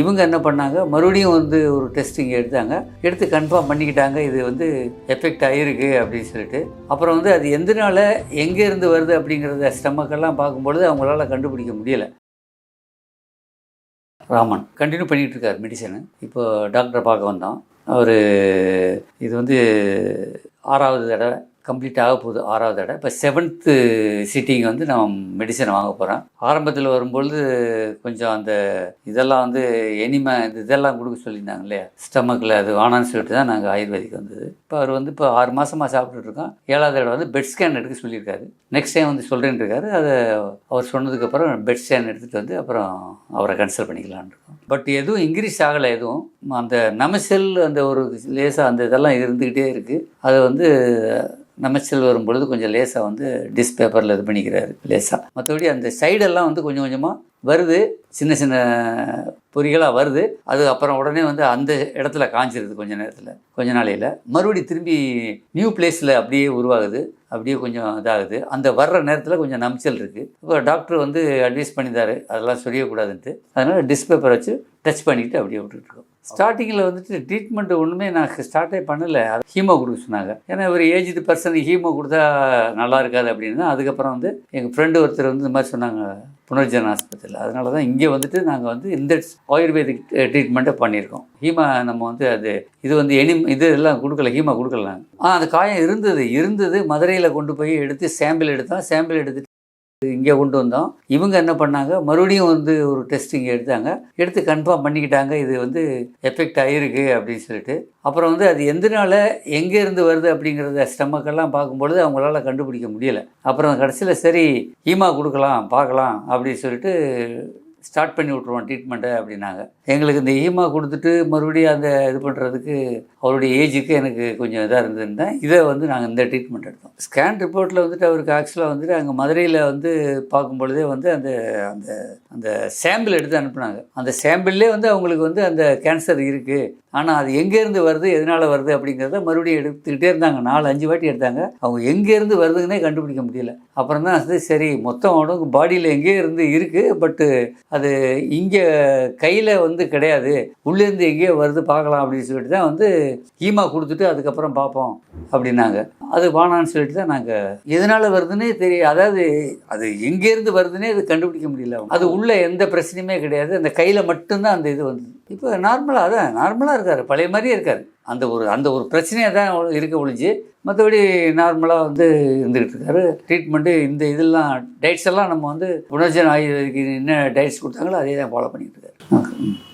இவங்க என்ன பண்ணாங்க? மறுபடியும் வந்து ஒரு டெஸ்டிங் எடுத்தாங்க. எடுத்து கன்ஃபார்ம் பண்ணிக்கிட்டாங்க. இது வந்து எஃபெக்ட் ஆகிருக்கு அப்படின்னு சொல்லிட்டு. அப்புறம் வந்து அது எந்தனால எங்கேருந்து வருது அப்படிங்கிறத ஸ்டமக்கெல்லாம் பார்க்கும்பொழுது அவங்களால கண்டுபிடிக்க முடியலை. ராமன் கண்டினியூ பண்ணிகிட்டு இருக்கார் மெடிசனு இப்போ டாக்டரை பார்க்க வந்தோம் அவர் இது வந்து ஆறாவது தடவை கம்ப்ளீட் ஆக போகுது ஆறாவது இடம் இப்போ செவன்த்து சிட்டிங் வந்து நான் மெடிசன் வாங்க போகிறேன் ஆரம்பத்தில் வரும்பொழுது கொஞ்சம் அந்த இதெல்லாம் வந்து எனிமை இந்த இதெல்லாம் கொடுக்க சொல்லியிருந்தாங்க இல்லையா? ஸ்டமக்கில் அது வேணான்னு சொல்லிட்டு தான் நாங்கள் ஆயுர்வேதிக் வந்தது. இப்போ அவர் வந்து இப்போ ஆறு மாதமாக சாப்பிட்டுட்ருக்கோம் ஏழாவது தடவை வந்து பெட் ஸ்கேன் எடுக்க சொல்லியிருக்காரு. நெக்ஸ்ட் டைம் வந்து சொல்கிறேன்னு இருக்காரு. அதை அவர் சொன்னதுக்கப்புறம் பெட் ஸ்கேன் எடுத்துகிட்டு வந்து அப்புறம் அவரை கன்சல்ட் பண்ணிக்கலான்னு இருக்கோம். பட் எதுவும் இன்க்ரீஸ் ஆகலை எதுவும். அந்த நமசெல் அந்த ஒரு லேசாக அந்த இதெல்லாம் இருந்துக்கிட்டே இருக்குது அதை வந்து நமச்சல் வரும்பொழுது கொஞ்சம் லேசாக வந்து டிஸ் பேப்பரில் இது பண்ணிக்கிறாரு லேசாக மற்றபடி அந்த சைடெல்லாம் வந்து கொஞ்சம் கொஞ்சமாக வருது. சின்ன சின்ன பொறிகளாக வருது. அது அப்புறம் உடனே வந்து அந்த இடத்துல காஞ்சிருது கொஞ்ச நேரத்தில் கொஞ்ச நாளையில். மறுபடி திரும்பி நியூ பிளேஸில் அப்படியே உருவாகுது. அப்படியே கொஞ்சம் இதாகுது. அந்த வர்ற நேரத்தில் கொஞ்சம் நமிச்சல் இருக்குது இப்போ டாக்டர் வந்து அட்வைஸ் பண்ணிதாரு அதெல்லாம் சொல்லியக்கூடாதுன்ட்டு அதனால் டிஸ்பேப்பர் வச்சு டச் பண்ணிக்கிட்டு அப்படியே விட்டுட்டுருக்கோம் ஸ்டார்டிங்கில் வந்துட்டு ட்ரீட்மெண்ட் ஒன்றுமே நான் ஸ்டார்ட்டே பண்ணலை. அது ஹீமோ கொடுக்க சொன்னாங்க. ஏன்னா ஒரு ஏஜ்டு பர்சன் ஹீமோ கொடுத்தா நல்லா இருக்காது அப்படின்னு அதுக்கப்புறம் வந்து எங்கள் ஃப்ரெண்டு ஒருத்தர் வந்து இந்த மாதிரி சொன்னாங்க புனர்ஜன ஆஸ்பத்திரியில். அதனால தான் இங்கே வந்துட்டு நாங்கள் வந்து இந்த ஆயுர்வேதிக் ட்ரீட்மெண்ட்டை பண்ணியிருக்கோம். ஹீமா நம்ம வந்து அது இது வந்து எனி இது எல்லாம் கொடுக்கல ஹீமா கொடுக்கல நாங்கள் ஆ அந்த காயம் இருந்தது இருந்தது. மதுரையில் கொண்டு போய் எடுத்து சாம்பிள் எடுத்தோம் சாம்பிள் எடுத்துட்டு இங்கே கொண்டு வந்தோம். இவங்க என்ன பண்ணாங்க? மறுபடியும் வந்து ஒரு டெஸ்டிங் எடுத்தாங்க. எடுத்து கன்ஃபார்ம் பண்ணிக்கிட்டாங்க. இது வந்து எஃபெக்ட் ஆகிருக்கு அப்படின்னு சொல்லிட்டு. அப்புறம் வந்து அது எந்தனால எங்கேருந்து வருது அப்படிங்கிறத ஸ்டமக்கெல்லாம் பார்க்கும்பொழுது அவங்களால கண்டுபிடிக்க முடியலை. அப்புறம் கடைசியில் சரி ஈமா கொடுக்கலாம் பார்க்கலாம் அப்படின்னு சொல்லிட்டு ஸ்டார்ட் பண்ணி விட்ருவோம் ட்ரீட்மெண்ட்டை அப்படின்னாங்க. எங்களுக்கு இந்த ஈமா கொடுத்துட்டு மறுபடியும் அந்த இது பண்ணுறதுக்கு அவருடைய ஏஜுக்கு எனக்கு கொஞ்சம் இதாக இருந்ததுன்னா இதை வந்து நாங்கள் இந்த ட்ரீட்மெண்ட் எடுத்தோம். ஸ்கேன் ரிப்போர்ட்டில் வந்துட்டு அவருக்கு ஆக்சுவலாக வந்துட்டு அங்கே மதுரையில் வந்து பார்க்கும் பொழுதே வந்து அந்த அந்த அந்த சாம்பிள் எடுத்து அனுப்புனாங்க. அந்த சாம்பிள்லே வந்து அவங்களுக்கு வந்து அந்த கேன்சர் இருக்குது ஆனால் அது எங்கேருந்து வருது எதனால் வருது அப்படிங்கிறத மறுபடியும் எடுத்துக்கிட்டே இருந்தாங்க. நாலு அஞ்சு வாட்டி எடுத்தாங்க. அவங்க எங்கேருந்து வருதுன்னே கண்டுபிடிக்க முடியல. அப்புறம் தான் வந்து சரி மொத்தம் உடம்பு பாடியில் எங்கேயோ இருந்து இருக்குது பட்டு அது இங்கே கையில் வந்து கிடையாது. உள்ளேருந்து எங்கேயோ வருது பார்க்கலாம் அப்படின்னு சொல்லிட்டு தான் வந்து ஈமா கொடுத்துட்டு அதுக்கப்புறம் பார்ப்போம் அப்படின்னாங்க. அது வானான்னு சொல்லிட்டு தான் நாங்கள் எதனால் வருதுன்னே தெரியும் அதாவது அது எங்கேருந்து வருதுன்னே அது கண்டுபிடிக்க முடியல அது உள்ளே எந்த பிரச்சனையுமே கிடையாது. அந்த கையில் மட்டும்தான் அந்த இது வந்தது. இப்போ நார்மலாக அதான் நார்மலாக இருக்கார். பழைய மாதிரியே இருக்கார். அந்த ஒரு அந்த ஒரு பிரச்சனையாக தான் இருக்க ஒழிஞ்சு மற்றபடி நார்மலாக வந்து இருந்துக்கிட்டு இருக்காரு. ட்ரீட்மெண்ட்டு இந்த இதெல்லாம் டயட்ஸ் எல்லாம் நம்ம வந்து புனர்ஜன் ஆயுர்வேதிக்கு என்ன டயட்ஸ் கொடுத்தாங்களோ அதே தான் ஃபாலோ பண்ணிக்கிட்டு இருக்காரு.